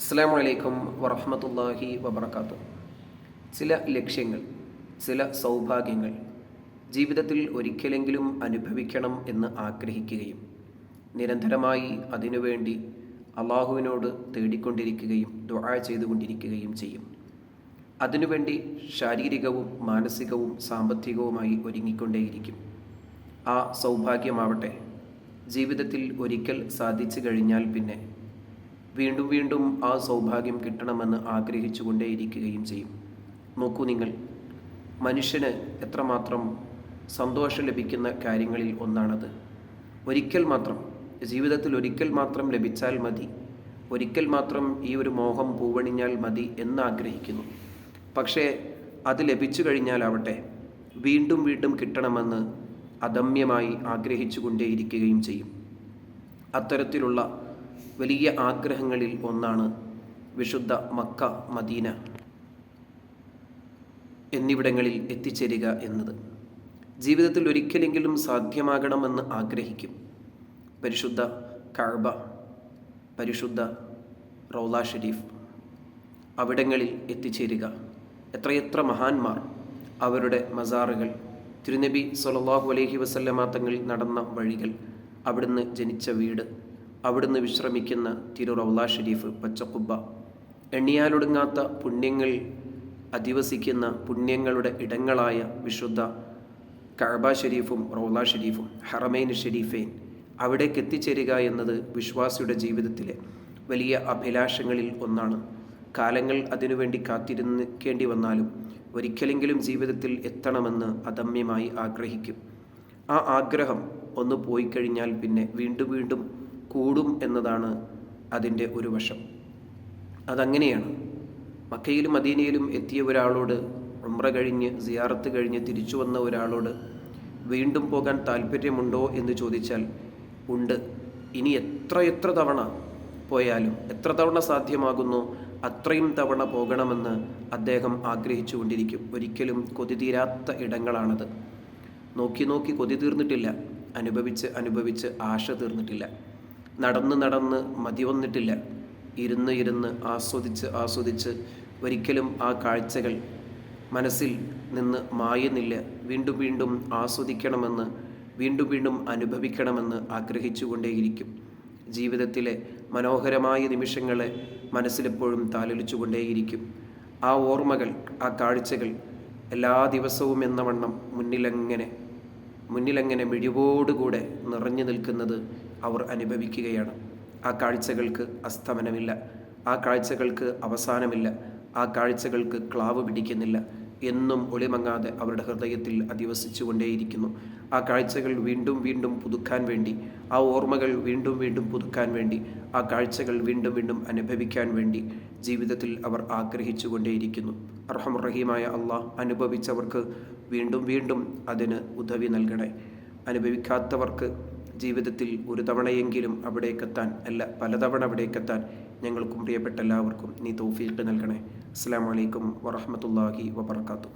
അസ്സാം വലൈക്കും വറഹമത്തല്ലാഹി വബർക്കാത്തു ചില ലക്ഷ്യങ്ങൾ ചില സൗഭാഗ്യങ്ങൾ ജീവിതത്തിൽ ഒരിക്കലെങ്കിലും അനുഭവിക്കണം എന്ന് ആഗ്രഹിക്കുകയും നിരന്തരമായി അതിനുവേണ്ടി അള്ളാഹുവിനോട് തേടിക്കൊണ്ടിരിക്കുകയും ദുആ ചെയ്തുകൊണ്ടിരിക്കുകയും ചെയ്യും. അതിനുവേണ്ടി ശാരീരികവും മാനസികവും സാമ്പത്തികവുമായി ഒരുങ്ങിക്കൊണ്ടേയിരിക്കും. ആ സൗഭാഗ്യമാവട്ടെ ജീവിതത്തിൽ ഒരിക്കൽ സാധിച്ചു കഴിഞ്ഞാൽ പിന്നെ വീണ്ടും വീണ്ടും ആ സൗഭാഗ്യം കിട്ടണമെന്ന് ആഗ്രഹിച്ചുകൊണ്ടേയിരിക്കുകയും ചെയ്യും. നോക്കൂ നിങ്ങൾ മനുഷ്യന് എത്രമാത്രം സന്തോഷം ലഭിക്കുന്ന കാര്യങ്ങളിൽ ഒന്നാണത്. ഒരിക്കൽ മാത്രം ജീവിതത്തിൽ ഒരിക്കൽ മാത്രം ലഭിച്ചാൽ മതി. ഒരിക്കൽ മാത്രം ഈ ഒരു മോഹം പൂവണിഞ്ഞാൽ മതി എന്ന് ആഗ്രഹിക്കുന്നു പക്ഷേ അത് ലഭിച്ചു കഴിഞ്ഞാലാവട്ടെ വീണ്ടും വീണ്ടും കിട്ടണമെന്ന് അദമ്യമായി ആഗ്രഹിച്ചു കൊണ്ടേയിരിക്കുകയും ചെയ്യും. അത്തരത്തിലുള്ള വലിയ ആഗ്രഹങ്ങളിൽ ഒന്നാണ് വിശുദ്ധ മക്ക മദീന എന്നിവിടങ്ങളിൽ എത്തിച്ചേരുക എന്നത്. ജീവിതത്തിൽ ഒരിക്കലെങ്കിലും സാധ്യമാകണമെന്ന് ആഗ്രഹിക്കും. പരിശുദ്ധ കഴബ പരിശുദ്ധ റൗല ഷെരീഫ് അവിടങ്ങളിൽ എത്തിച്ചേരുക. എത്രയെത്ര മഹാന്മാർ അവരുടെ മസാറുകൾ. തിരുനബി സല്ലല്ലാഹു അലഹി വസല്ലമാ തങ്ങളിൽ നടന്ന വഴികൾ അവിടുന്ന് ജനിച്ച വീട്. അവിടുന്ന് വിശ്രമിക്കുന്ന തിരു റൗല ഷെരീഫ് പച്ചക്കുബ്ബ. എണ്ണിയാലൊടുങ്ങാത്ത പുണ്യങ്ങൾ അധിവസിക്കുന്ന പുണ്യങ്ങളുടെ ഇടങ്ങളായ വിശുദ്ധ കഅബ ഷെരീഫും റൗല ഷെരീഫും ഹറമൈൻ ഷരീഫൈൻ അവിടേക്ക് എത്തിച്ചേരുക എന്നത് വിശ്വാസിയുടെ ജീവിതത്തിലെ വലിയ അഭിലാഷങ്ങളിൽ ഒന്നാണ്. കാലങ്ങൾ അതിനുവേണ്ടി കാത്തിരുന്നിക്കേണ്ടി വന്നാലും ഒരിക്കലെങ്കിലും ജീവിതത്തിൽ എത്തണമെന്ന് അദമ്യമായി ആഗ്രഹിക്കും. ആ ആഗ്രഹം ഒന്ന് പോയി കഴിഞ്ഞാൽ പിന്നെ വീണ്ടും വീണ്ടും കൂടും എന്നതാണ് അതിന്റെ ഒരു വശം. അതങ്ങനെയാണ്. മക്കയിലും മദീനയിലും എത്തിയ ഒരാളോട് ഉമ്ര കഴിഞ്ഞ് സിയാറത്ത് കഴിഞ്ഞ് തിരിച്ചു വന്ന ഒരാളോട് വീണ്ടും പോകാൻ താല്പര്യമുണ്ടോ എന്ന് ചോദിച്ചാൽ ഉണ്ട്. ഇനി എത്ര എത്ര തവണ പോയാലും എത്ര തവണ സാധ്യമാകുന്നു അത്രയും തവണ പോകണമെന്ന് അദ്ദേഹം ആഗ്രഹിച്ചുകൊണ്ടിരിക്കും. ഒരിക്കലും കൊതി തീരാത്ത ഇടങ്ങളാണത്. നോക്കി നോക്കി കൊതി തീർന്നിട്ടില്ല. അനുഭവിച്ച് അനുഭവിച്ച് ആശ തീർന്നിട്ടില്ല. നടന്ന് നടന്ന് മതി വന്നിട്ടില്ല ഇരുന്ന് ഇരുന്ന് ആസ്വദിച്ച് ആസ്വദിച്ച് ഒരിക്കലും ആ കാഴ്ചകൾ മനസ്സിൽ നിന്ന് മായുന്നില്ല. വീണ്ടും വീണ്ടും ആസ്വദിക്കണമെന്ന് വീണ്ടും വീണ്ടും അനുഭവിക്കണമെന്ന് ആഗ്രഹിച്ചുകൊണ്ടേയിരിക്കും. ജീവിതത്തിലെ മനോഹരമായ നിമിഷങ്ങളെ മനസ്സിലെപ്പോഴും താലലിച്ചുകൊണ്ടേയിരിക്കും. ആ ഓർമ്മകൾ ആ കാഴ്ചകൾ എല്ലാ ദിവസവും എന്ന വണ്ണം മുന്നിലങ്ങനെ മുന്നിലങ്ങനെ മിഴിവോടുകൂടെ നിറഞ്ഞു നിൽക്കുന്നത് അവർ അനുഭവിക്കുകയാണ്. ആ കാഴ്ചകൾക്ക് അസ്തമനമില്ല. ആ കാഴ്ചകൾക്ക് അവസാനമില്ല. ആ കാഴ്ചകൾക്ക് ക്ലാവ് പിടിക്കുന്നില്ല. എന്നും ഒളിമങ്ങാതെ അവരുടെ ഹൃദയത്തിൽ അധിവസിച്ചു കൊണ്ടേയിരിക്കുന്നു ആ കാഴ്ചകൾ വീണ്ടും വീണ്ടും പുതുക്കാൻ വേണ്ടി ആ ഓർമ്മകൾ വീണ്ടും വീണ്ടും പുതുക്കാൻ വേണ്ടി ആ കാഴ്ചകൾ വീണ്ടും വീണ്ടും അനുഭവിക്കാൻ വേണ്ടി ജീവിതത്തിൽ അവർ ആഗ്രഹിച്ചുകൊണ്ടേയിരിക്കുന്നു. അർഹമുറഹീമായ അള്ളാഹ് അനുഭവിച്ചവർക്ക് വീണ്ടും വീണ്ടും അതിന് ഉദവി നൽകണേ. അനുഭവിക്കാത്തവർക്ക് ജീവിതത്തിൽ ഒരു തവണയെങ്കിലും അവിടേക്കെത്താൻ അല്ല പലതവണ അവിടേക്കെത്താൻ ഞങ്ങൾക്കും പ്രിയപ്പെട്ട എല്ലാവർക്കും നീ തൗഫീഖ് നൽകണേ. അസ്സാം വലൈക്കും വറഹമത്തല്ലാഹി വബർക്കാത്തു